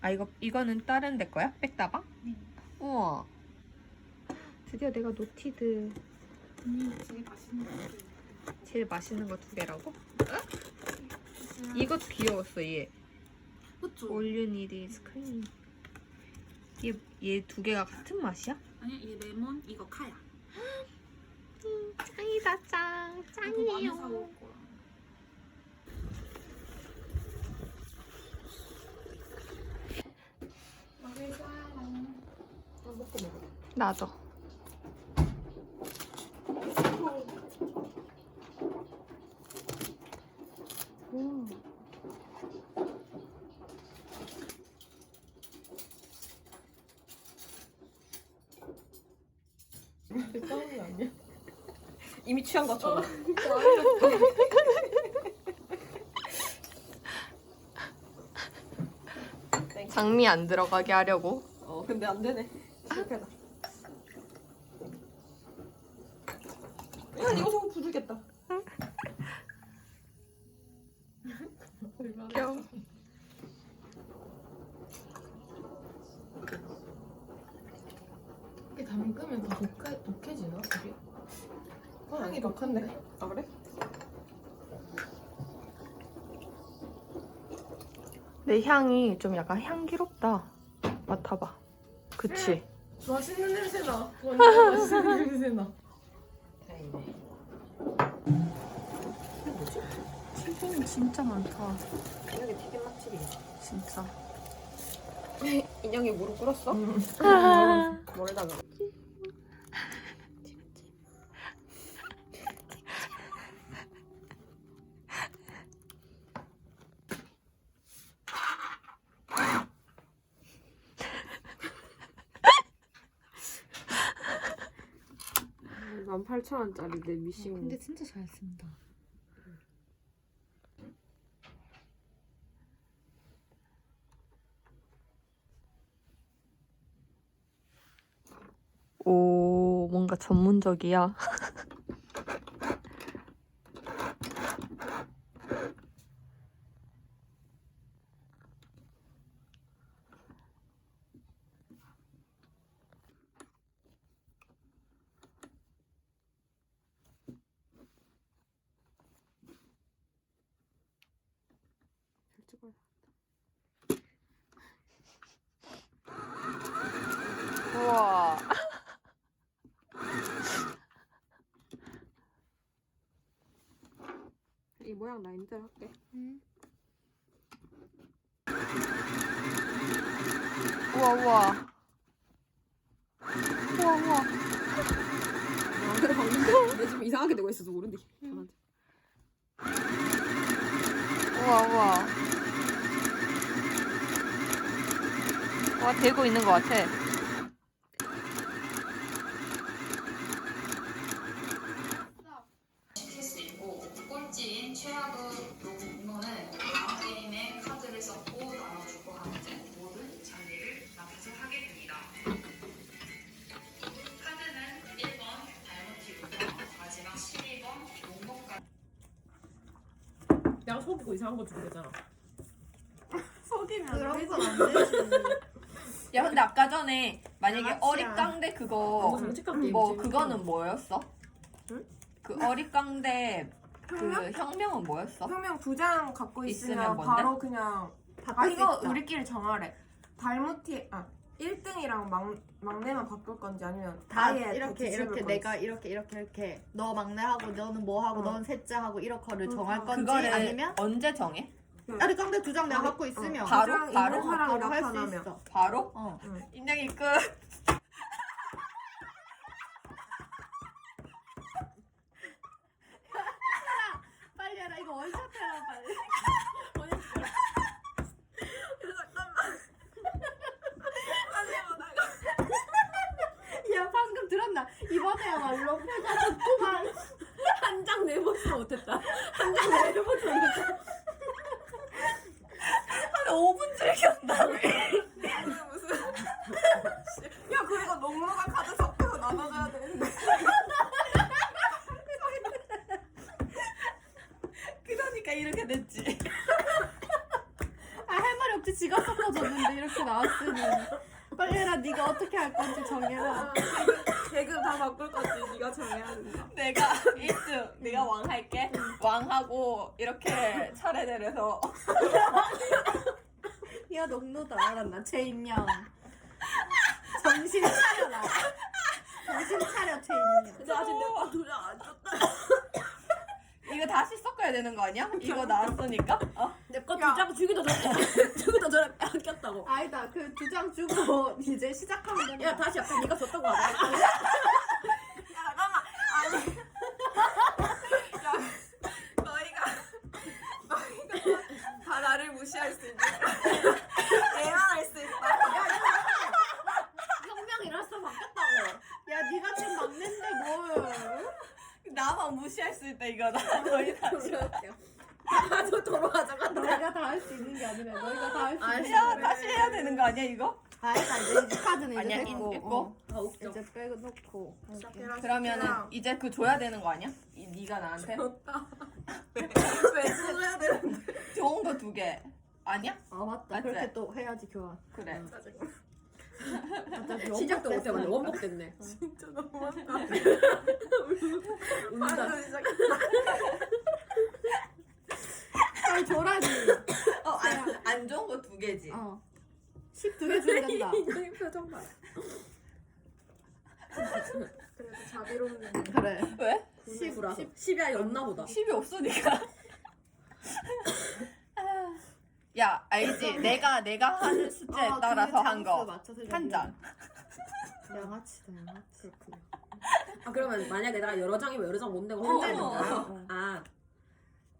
아 이거 이거는 다른 데 거야? 백다방? 네. 우와. 드디어 내가 노티드 언니 제일 맛있는 거 제일 맛있는 거 두 개라고? 이것도 귀여웠어 얘. 그쵸? All you need is cream. 얘얘 두 개가 같은 맛이야? 아니 이 레몬 이거 카야. 음, 짱이다 짱. 이거 많이 사올 거야. 먹을 나도. 오. 싸우는 거 아니야? 이미 취한 것처럼. 장미 안 들어가게 하려고. 어, 근데 안 되네. 내 향이 좀 약간 향기롭다. 맡아봐. 그치? 음, 맛있는 냄새 나. 맛있는 냄새 나. 튀김이 진짜 많다. 여기 튀김 맛집이 진짜. 인형이 무릎 꿇었어? 음. 뭘 담아? 18,000원짜리 내 아, 미싱. 근데 진짜 잘 쓴다. 오, 뭔가 전문적이야. 우와. 이 모양 라인대로 할게 우와, 우와. 우와, 우와. 아 그래 방금 내 지금 이상하게 되고 있어서 저한테 우와, 우와. 와, 되고 있는 것 같아. 이상한 거 주게 되잖아 그런 건안 되지. 야, 근데 아까 전에 만약에 양아치야. 어릿깡대 그거 게임 뭐 그거는 뭐였어? 응? 그 어릿깡대 그 혁명은 뭐였어? 혁명 두 장 갖고 있으면 있으면 뭔데? 바로 그냥 아 바꿀 수 이거 있다. 우리끼리 정하래 달무티 아 1등이랑 막, 막내만 바꿀 건지 아니면 다 아예 이렇게 뒤집을 이렇게 건지. 내가 이렇게 이렇게 이렇게 너 막내 하고 너는 뭐 하고 어. 너는 셋째 하고 이렇게를 어, 정할 어. 건지 그거를 아니면 언제 정해? 아니 깡대 두 장 내가 아니, 갖고 있으면 바로? 두장 바로? 있는 사람이 바로 할 수 나타나면 있어. 바로? 어. 인정이 끝. 빨리 해라 이거 원샷 해라 빨리. 야 방금 들었나? 이번에야 말로 패가 좋구만. 한 장 내보지 못했다 한 장 내보지 못했다 한 5분 즐겼다. 야 그리고 농로가 카드 섞여서 나눠줘야 되는데 그러니까 이렇게 됐지. 아 할 말이 지가 섞어줬는데 이렇게 나왔으니 빨리 해라 네가 어떻게 할 건지 정해라 계급 다 바꿀 건지 네가 정해야 된다. 내가 1등, 내가 왕 할게. 왕하고 이렇게 차례대로해서 야 농노도 알았나 최인영 정신 차려라 정신 차려 최인영 근데 아직 내거 도장 안 줬다. 이거 다시 섞어야 되는 거 아니야? 이거 나왔으니까? 어? 내거 도장 주기도 전에 주기도 전에 뺏겼다고. 아니다 그 두 장 주고 이제 시작하면 된다 야 다시 아까 네가 줬다고 하자. 너희가 너희가 다 나를 무시할 수 있는. 내만 할 수 있다. 혁명이라서 바뀌었다고. 야 네가 지금 막내인데 뭘 나만 있다 이거다. 너희 다. 아저 돌아가자. 너희가 다 할 수 있는 게 아니라 너희가 다 할수 있는 야 거야. 다시 해야 되는 거 아니야 이거? 아니다 이제 카드는 이제 아니야, 됐고 됐고. 어, 아 웃겨. 이제 빼놓고 그러면은 이제 그 줘야 되는 거 아니야? 이, 네가 나한테 왜 써야 되는데? 좋은 거 두 개. 아니야? 아 맞다 맞지? 그렇게 또 해야지 교환 그래. 갑자기 시작도 못해 됐어. 원복 됐네. 진짜 너무한다. 운다. 방금 시작. 빨리 줘라니 어, 안, 안 좋은 거 두 개지. 어 12개 주면 된다 이 표정 봐. 그래도 자비롭네. 그래 왜? 10이라서 10이 아예 없나 보다. 10이 없으니까. 야, 알지? 내가 내가 하는 숫자에 아, 따라서 그게 한 점수 거. 맞춰서 한 장. 양아치다 양아치 그렇구나 아 그러면 만약에 내가 여러 장이면 여러 장못 내고 어, 한 장인 어, 거야? 어. 아.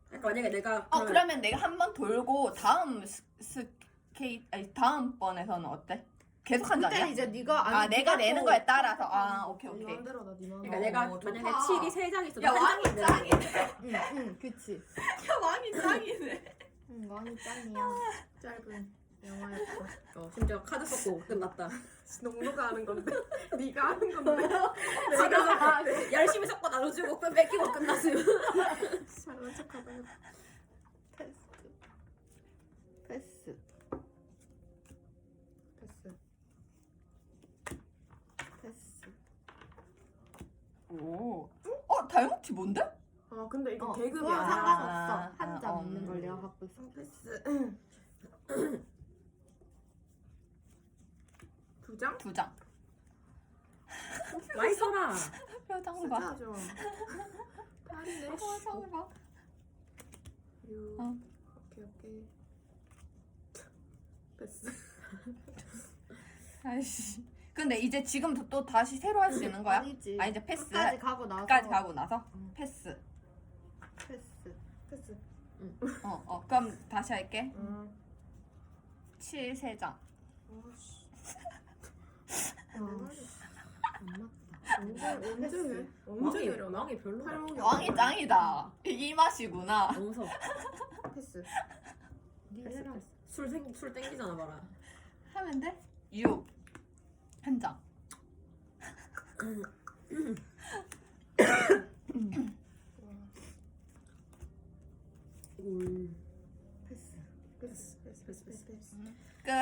그러니까 만약에 내가 어, 그러면 내가 한 번 돌고 다음 스- 스케이 아니 다음 번에서는 어때? 계속 한 장이야? 이제 네가 아, 내가 내는 또 거에 따라서 아, 오케이, 네 오케이. 마음대로다 네 마음. 그러니까 내가 어, 만약에 좋다. 7이 3장 있어도 야, 한 왕이 짱이네. 응, 응, 그치. 야, 왕이 짱이네. 응, 왕이 짱이야. 짧은 영화였다. 어, 심지어 카드 썼고 끝났다. 농노가 하는 건데. 네가 하는 건데. 지금 열심히 섞고 나눠주고 뺏기고 끝났으면. 잘난 척하다. 패스. 패스. 패스. 패스. 오. 어, 다이모티 뭔데? 아 근데 이거 어, 계급이 그건 아니야. 상관없어. 아, 한장 어, 없는 음. 걸 내가 갖고 있어. 패스. 두 장? 두 장. 많이 써라. 표정 봐. 숫자죠. 팔이네. 표정 봐. 유. 어. 오케이 오케이. 패스. 아이씨. 근데 이제 지금도 또 다시 새로 할 수 있는 거야? 아니지. 아, 이제 패스. 끝까지 가고 나서. 끝까지 가고 나서 응. 패스. 패스. 어, 어. 그럼 다시 할게. 음. 7 3장. 아씨. 아, 안 맞다. 언제 언제 해? 언제 왕이 내려나? 왕이 별로. 팔목이 왕이 짱이다. 이 맛이구나. 너무 서. 패스. 니 패스, 해라. 패스. 술 생, 술 땡기잖아 봐라. 하면 돼? 6. 한 장. 올. 패스. 패스. 패스. 패스. 패스. 패스. 끝.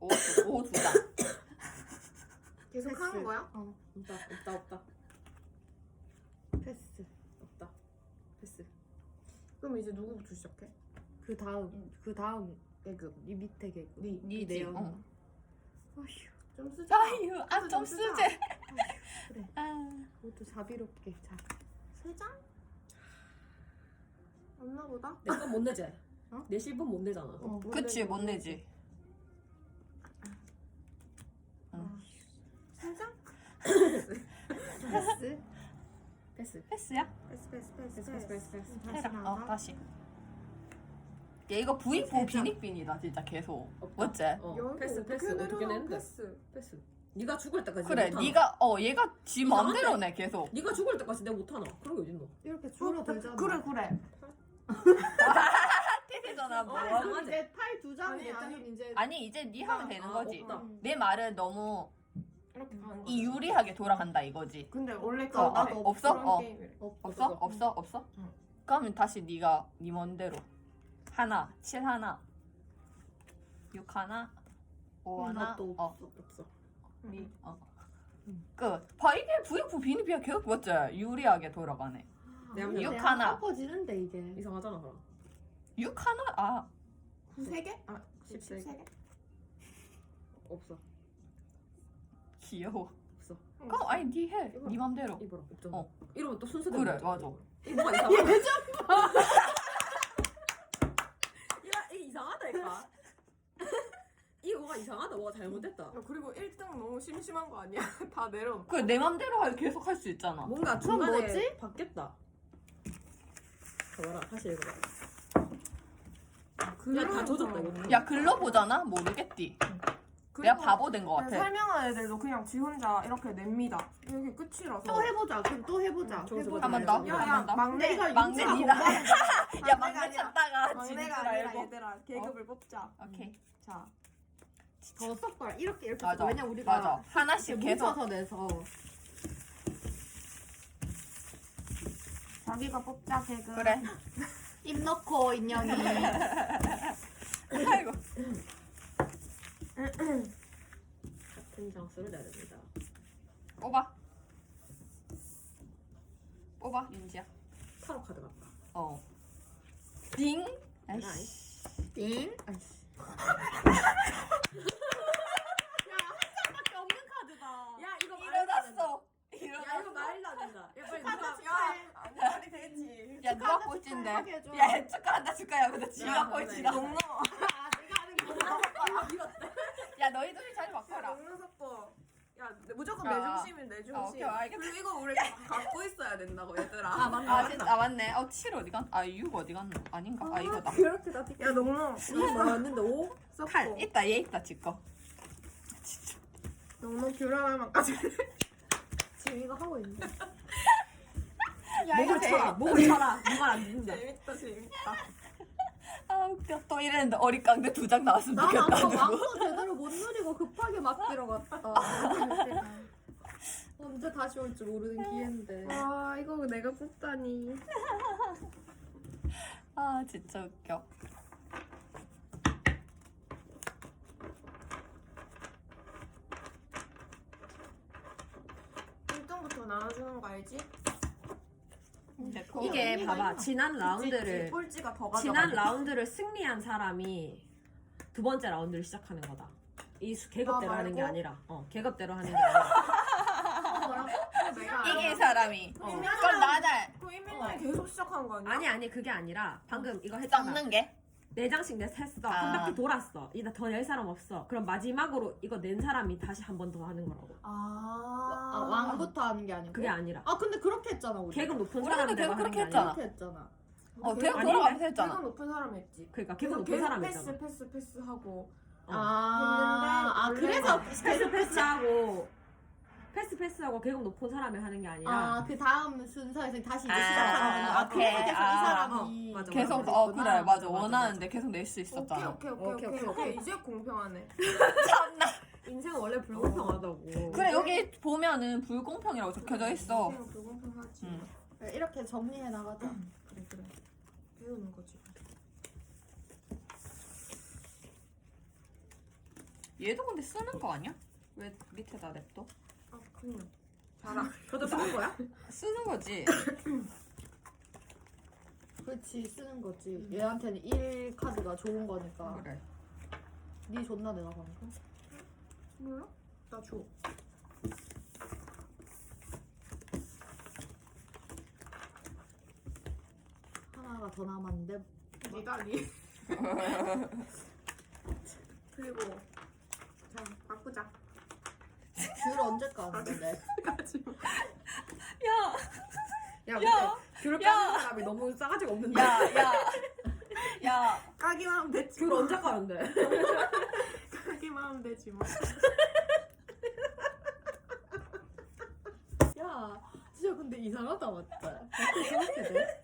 5, 5두 장. 계속 패스. 하는 거야? 어, 없다 없다 없다 패스. 없다. 패스. 그럼 이제 누구부터 시작해? 그 다음, 그 다음 계급. 이 밑에 개구. 니. 니지. 내연. 어. 어휴, 좀 쓰자. 아유, 아, 좀좀 쓰자. 그래. 아. 그것도 자비롭게. 자, 세 장? 없나 보다. 내 건 못 내지. 어? 내 실분 못 내잖아. 어, 그치, 못 내지. 세 장? 패스. 패스. 패스야? 패스 패스 패스 패스 패스 패스 패스. 다시 해라. 어, 나가. 다시. 얘 이거 장. 비닉빈이다, 진짜 계속. 없다. 맞지? 어, 야, 이거 패스 어떻게 패스 어떻게 내는데? 패스. 패스. 네가 죽을 때까지 그래, 못 하나? 네가 어, 얘가 지 이상한데? 마음대로네, 계속. 네가 죽을 때까지 내가 못 하나? 그런 게 어딨노? 이렇게 줄어들잖아. 그래 그래. 태세잖아, 뭐. 어, 그럼 이제 팔 두 장이 아니. 이제 아니, 이제 네 하면 되는 아, 거지. 없다. 음. 내 말은 너무 이렇게 가는. 이 유리하게 돌아간다 이거지. 근데 원래 어, 그거 어, 돼. 없어? 그런 어. 게임이래. 없어? 없어? 없어? 응. 그러면 다시 네가 네 멋대로 하나, 칠 하나, 육 하나, 오 하나, 나도 어, 없어 없어. 미, 어. 끝. 봐 이게 VF 비니비가 계속 맞지? 유리하게 돌아가네. 내육 합력 하나. 엎어지는데 이게. 이상하잖아 그럼. 육 하나, 아, 세 개? 아, 13개. 13개? 없어. 귀여워. 없어. 그럼 아니 니 해. 이거. 니 맘대로. 이거라 없잖아. 어. 이러면 또 순서대로. 그래, 맞아. 이거 뭐가 이상하다. 이거 이게 이상하다니까. 이거가 이상하다. 뭐가 잘못됐다. 야, 그리고 1등 너무 심심한 거 아니야? 다 내려. 그래 내 맘대로 할- 계속 할 수 있잖아. 뭔가 그럼 중간에 뭐지? 바뀌었다. 봐봐라. 다시 읽어봐. 그러면서- 야, 다 젖었다, 이거. 야 글로 보잖아 모르겠디. 내가 바보 된것 그냥 같아. 설명한 애들도 그냥 지 혼자 이렇게 냅니다. 이게 끝이라서. 또 해보자. 그럼 또 해보자. 응, 좋아, 좋아, 해보자. 한번 더? 야, 한 야, 번 더? 막내, 이거 막내 윤지가 니다. 야 막내가 막내 찾다가 지는 줄 막내가 아니라 알고. 얘들아 계급을 뽑자. 오케이. 자, 더 섞어라. 이렇게 이렇게 맞아. 섞어. 왜냐 우리가 맞아. 하나씩 계속. 뭉쳐서 내서 자기가 뽑자 계급. 그래. 입 넣고 인연이. 아이고. 같은 장수를 내야 됩니다. 뽑아. 뽑아 윤지야. 타로 카드 같다. 어. 딩. 아이씨. 나이스. 띵. 야 이거 말도 안 된다. 일어났어. 야 이거. 말도 안 된다. 야 빨리 누가 야, 말이 되지. 야 누가 꼴찌인데? 야 축하한다 축하야. 근데 지가 야, 꼴찌다. 농노. 야 너희 둘이 자리 바꿔라. 농노 섞어. 야, 무조건 아, 내 중심은 내 아, 중심. 오케이 알겠다. 그리고 이거 우리 갖고 있어야 된다고 얘들아. 아 맞네. 아, 진짜, 아 맞네. 어, 7 어디 갔? 아, 6 어디 갔노? 아닌가? 아, 이거다. 그렇게 다 야, 농노. 이거 맞는데 오? 섞어. 8 있다. 얘 있다. 지거. 진짜. 농노 귤하나만 까지. 지금 이거 하고 있는데. 목을 쳐라. 목을 쳐라. 누가 안 듣는다. 재밌다, 재밌다. 아, 웃겨. 또 이랬는데 어리깡대 두장 나왔으면 난 아까 좋겠다. 누구. 왕도 제대로 못 누리고 급하게 맡기러 갔다. 언제 다시 올 줄 모르는 기회인데. 와, 이거 내가 뽑다니. 아, 진짜 웃겨. 일등부터 나눠주는 거 알지? 이게 봐봐. 지난 라운드를 꼴찌가 더. 지난 라운드를 승리한 사람이 두 번째 라운드를 시작하는 거다. 이 수- 계급대로 아, 하는 게 말고? 아니라, 어 계급대로 하는 게 아니라. 내가 이긴 사람이. 어. 그럼 나날 그 이민이 계속 시작한 거 아니야? 아니 아니 그게 아니라 방금 이거 했잖아. 섞는 게? 네 장씩 내 했어. 아. 한 바퀴 돌았어. 이제 더낼 사람 없어. 그럼 마지막으로 이거 낸 사람이 다시 한 번 더 하는 거라고. 아, 아, 왕부터 하는 게 아니고. 그게 아니라 아 근데 그렇게 했잖아 우리. 계급 높은 사람대로 계속 하는 그렇게 게 아니라. 했잖아. 그렇게 했잖아. 어, 계속 아닌데? 돌아가면서 계급 했잖아. 높은 사람 했지. 그러니까 계급 높은 계속 사람 패스, 있잖아. 패스, 패스 하고. 어. 아, 아 했는데 그래서 원래 패스 패스하고 패스 패스하고 계급 높은 사람이 하는 게 아니라 아 그 다음 순서에서 다시 이제 아, 시작하는 거. 아 오케이. 그래서 계속 아, 이 사람이 어, 맞아, 계속, 맞아. 어, 그래. 맞아. 맞아, 원하는데 계속 낼 수 오케이, 있었잖아. 오케이, 오케이, 오케이, 오케이, 오케이, 오케이. 이제 공평하네. 인생은 원래 불공평하다고. 그래, 여기 보면은 불공평이라고 적혀져 있어. 그냥 불공평하지. 응. 그래, 이렇게 정리해 나가자. 그래, 그래. 배우는 거지. 얘도 근데 쓰는 거 아니야? 왜 밑에다 냅둬? 아, 그냥. 잘하. 저도 쓰는 거야? 쓰는 거지. 그렇지 쓰는 거지. 얘한테는 1 카드가 좋은 거니까. 그래. 네 존나 내가 가는 거. 몰라? 나 줘. 하나가 더 남았는데 네가 니. 그리고 자 바꾸자. 줄 언제 까는데? 야, 야, 근데 귤을 까는 사람이 너무 싸가지가 없는데. 야, 야. 야, 까기만 하면 되지. 귤 언제 까는데? 까기만 하면 되지 뭐. 야 진짜 근데 이상하다 맞지? 그렇게 돼?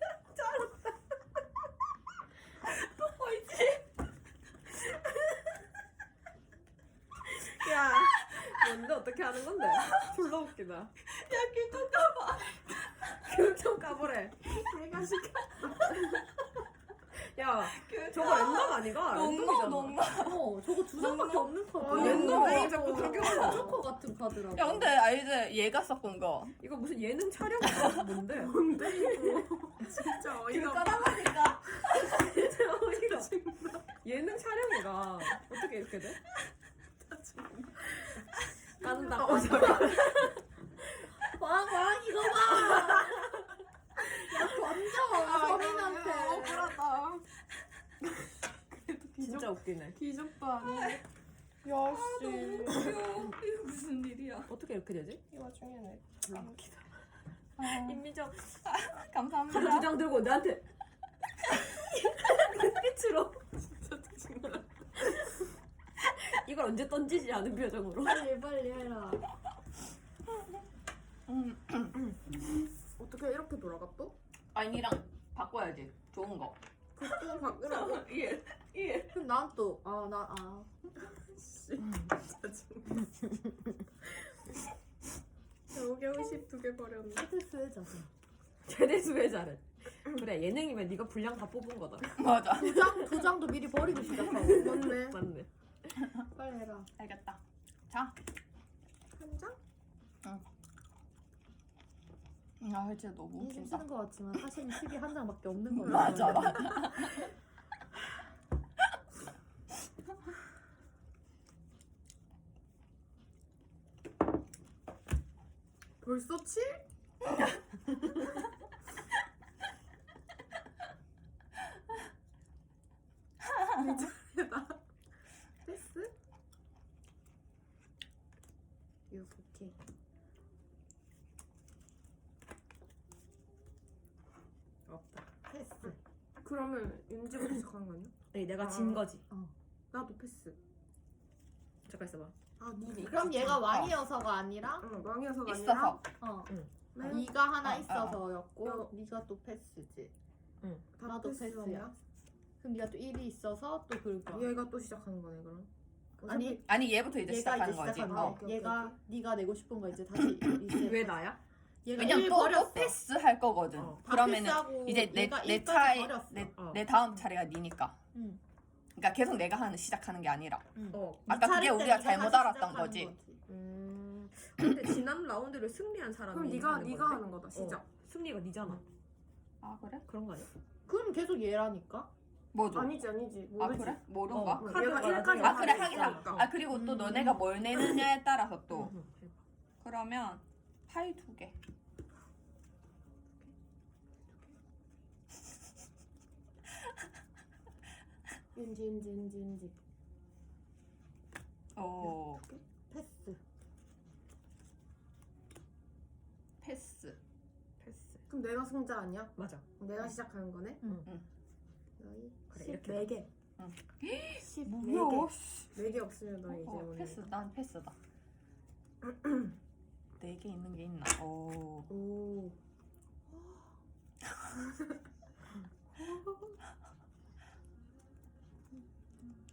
야, 뭔데 어떻게 하는 건데? 졸라 웃기다. 야, 귤좀 까봐. 귤좀 까보래. 내가 시켜. 야, 야 저거 랜덤 아니가? 농노 랜덤이잖아. 농노. 어 저거 두 장밖에 없는 카드. 어, 랜덤 어, 왜 자꾸 그렇게? 조커 같은 카드라고. 야 근데 알지? 얘가 섞은 거. 이거 무슨 예능 촬영이야? 뭔데? 뭔데 이거? 진짜 어이가 없다. 진짜 어이가 없다. 예능 촬영이가 어떻게 이렇게 돼? 깐다. 어, 왕, 왕, 이거 봐! 야, 던져! 서민한테. 억울하다. 진짜 웃기네. 기적도 아니고. 야씨. 이거 무슨 일이야? 어떻게 이렇게 되지? 이 와중에는 감기다. 임미정 카드 감사합니다. 두장 들고 나한테 눈빛으로. 이걸 언제 던지지 않은 표정으로. 빨리, 빨리 해라. 음. 어떻게 이렇게 돌아가 또? 아니랑 바꿔야지. 좋은 거. 그거 바꾸라고? 예. 예. 그럼 난 또, 아, 나, 아. 짜증나. 겨우겨우 12개 버렸네. 스트레스 해자서. 최대 수혜자를. 그래 예능이면 네가 분량 다 뽑은 거다. 맞아. 두 장, 두 장도 미리 버리고 시작하고. 맞네. 맞네. 해라. 알겠다. 자. 한 장? 아 진짜 너무 인심 웃긴다. 쓰는 것 같지만 사실은 팁이 한 장밖에 없는. 맞아 맞아. 벌써 7? 미쳤다. 패스? 유부티. 없다. 패스. 그러면 윤 지부터 시작하는 거 아니야? 아니 내가 아. 진 거지. 나도 패스. 잠깐 있어봐. 아, 니 그럼 얘가 왕이어서가 아니라, 응, 왕이어서가 있어서. 아니라 어. 맨 네가 하나 어, 어. 있어서였고, 어. 네가 또 패스지. 다 나도 패스야. 패스야. 그럼 네가 또 1이 있어서 또 그럴 거야. 얘가 또 시작하는 거네 그럼. 아니, 아니 얘부터 이제 얘가 시작하는 이제 거지. 시작하는 어. 거야. 오케이, 오케이, 얘가 네가 내고 싶은 거 이제 다시 리셋. 왜 나야? 얘가 왜냐면 1 또, 버렸어. 또 패스 할 거거든. 어. 다 그러면은 패스하고 이제 내 얘가 내 일까지 차례 버렸어. 내, 어. 내 다음 차례가 니니까. 응. 그러니까 계속 내가 하는 시작하는 게 아니라. 어. 네 아까 그게 때 우리가 잘못 알았던 거지. 음. 근데 지난 라운드를 승리한 사람이 그럼 네가 하는 네가 건데? 하는 거다 시작. 어. 승리가 네잖아. 아 그래? 그런 거 아니야? 그럼 계속 얘라니까. 뭐죠? 아니지 아니지 아 모르지. 그래? 모른가? 어. 응, 카드가 얘가 1까지 아 그래 하긴 하. 있으니까. 아 그리고 또 음. 너네가 뭘 내느냐에 따라서 또. 응, 응. 그러면 파이 두 개. 윤지 윤지 윤지 윤지. 어 패스. 패스. 패스. 그럼 내가 승자 아니야? 맞아. 내가 시작하는 거네. 응. 응. 너희 그래, 14개. 응. 14개. 4개 없으면 너희 이제 어, 오늘. 패스. 난 패스다. 네 개 있는 게 있나? 오. 오.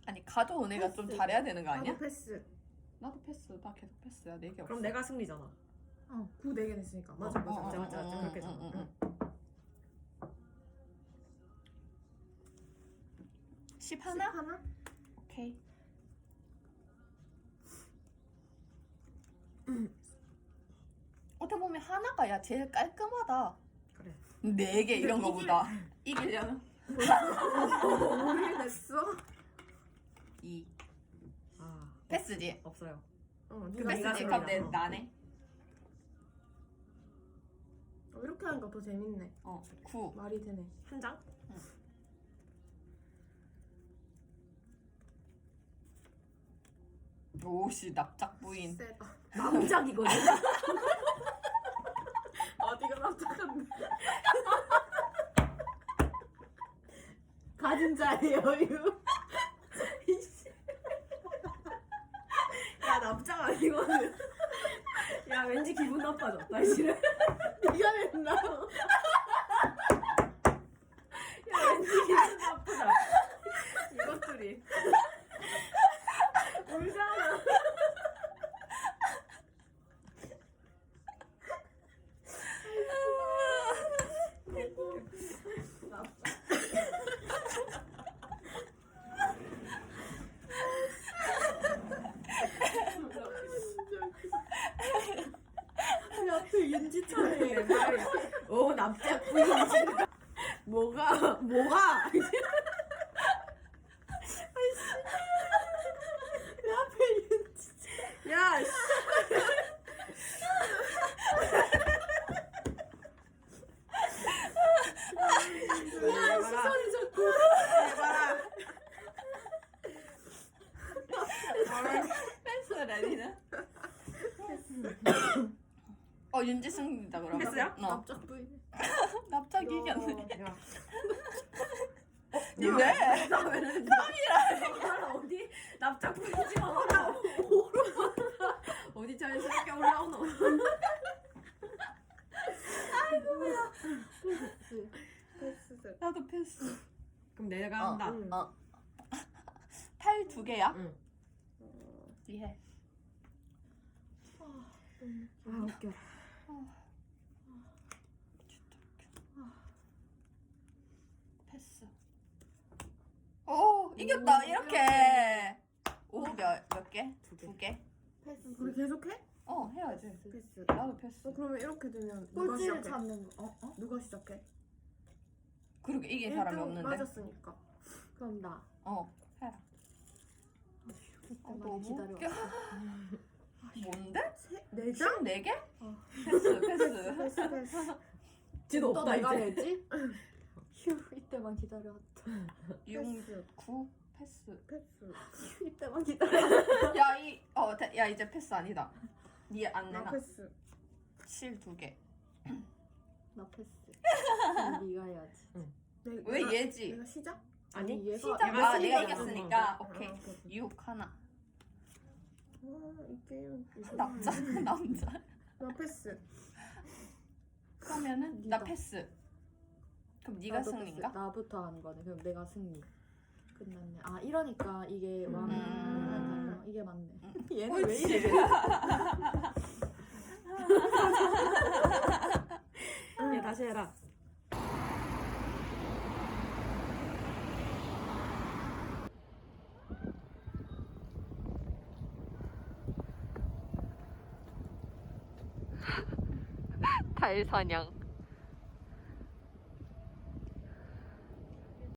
아니 가져온 애가 좀 잘해야 되는 거 아니야? 나도 패스. 나도 패스. 나 계속 패스야. 네개 없어. 그럼 내가 승리잖아. 9 4개 됐으니까. 맞아 어, 맞아. 맞아, 맞아, 맞아. 그렇게 응, 응, 응. 응, 응. 10 하나? 하나? 오케이. 어떻게 보면 하나가 야 제일 깔끔하다. 그래. 네 개 이런 거보다 이기려면 오일 됐어? 2 아. 패스지. 없어요. 어, 패스지. 그럼 내 어. 나네. 어, 이렇게 하니까 더 재밌네. 어, 9. 말이 되네. 한 장? 오씨 납작 부인. 세다. 남작이거든. 어디가 납작한데? 가진 자의 여유. 야 남작 아니거든. 야 왠지 기분 나빠졌다 실은. 네가 냈나? 야 왠지 기분 나쁘다. 이것들이. 울잖아. 제발. 오 납작 부인지. 뭐가 뭐가? 야, 씨. 야, 시선이 자꾸. 해봐라. 패스라니나? 어 윤지승이다 그러면. 패스야? 어. 납작 부 니 왜? 나 어디 납작 부리지 마라. 어디 자연스럽게 올라오노? 패스. 나도 패스. 그럼 내가 한다. 어. 어. 팔두 개야? 응. 이해. 아 웃겨. 오 이겼다 이렇게. 오몇몇 개? 두 개. 두 개? 패스. 우리 계속해? 어 해야지. 패스. 나도 패스. 어 그러면 이렇게 되면 누가 꼴찌를 시작해? 찾는 거. 어? 어? 누가 시작해? 그러게 이긴 사람이 1등 없는데. 맞았으니까 그럼 나. 어 해라. 어, 너무 기다려. 웃겨. 뭔데? 세, 네 장? 네 개? 어. 패스 패스. 패스 패스 지도 또 없다 내가 이제. 내지? 휴 이때만 기다려 왔다. 6, 9 패스. 패스 휴 이때만 기다려. 야 이어야 이제 패스 아니다. 니안 나 내나. 패스 실 두 개. 나 패스. 그럼 네가 해야지. 내, 왜 내가- 얘지? 내가 시작? 아니 얘가 시작. 얘가 아 내가 시작이야. 이겼으니까 어, 오케이. 어, 오케이. 6 하나. 와, 이 게임 남자 남자. 나 패스 그러면은 나. 패스. 그럼 네가 나도 승리인가? 패스. 나부터 하는 거네. 그럼 내가 승리. 끝났네. 아 이러니까 이게 왕 음. 음. 이게 맞네. 음. 얘는 왜. 이래? 야 다시 해라. 달 사냥.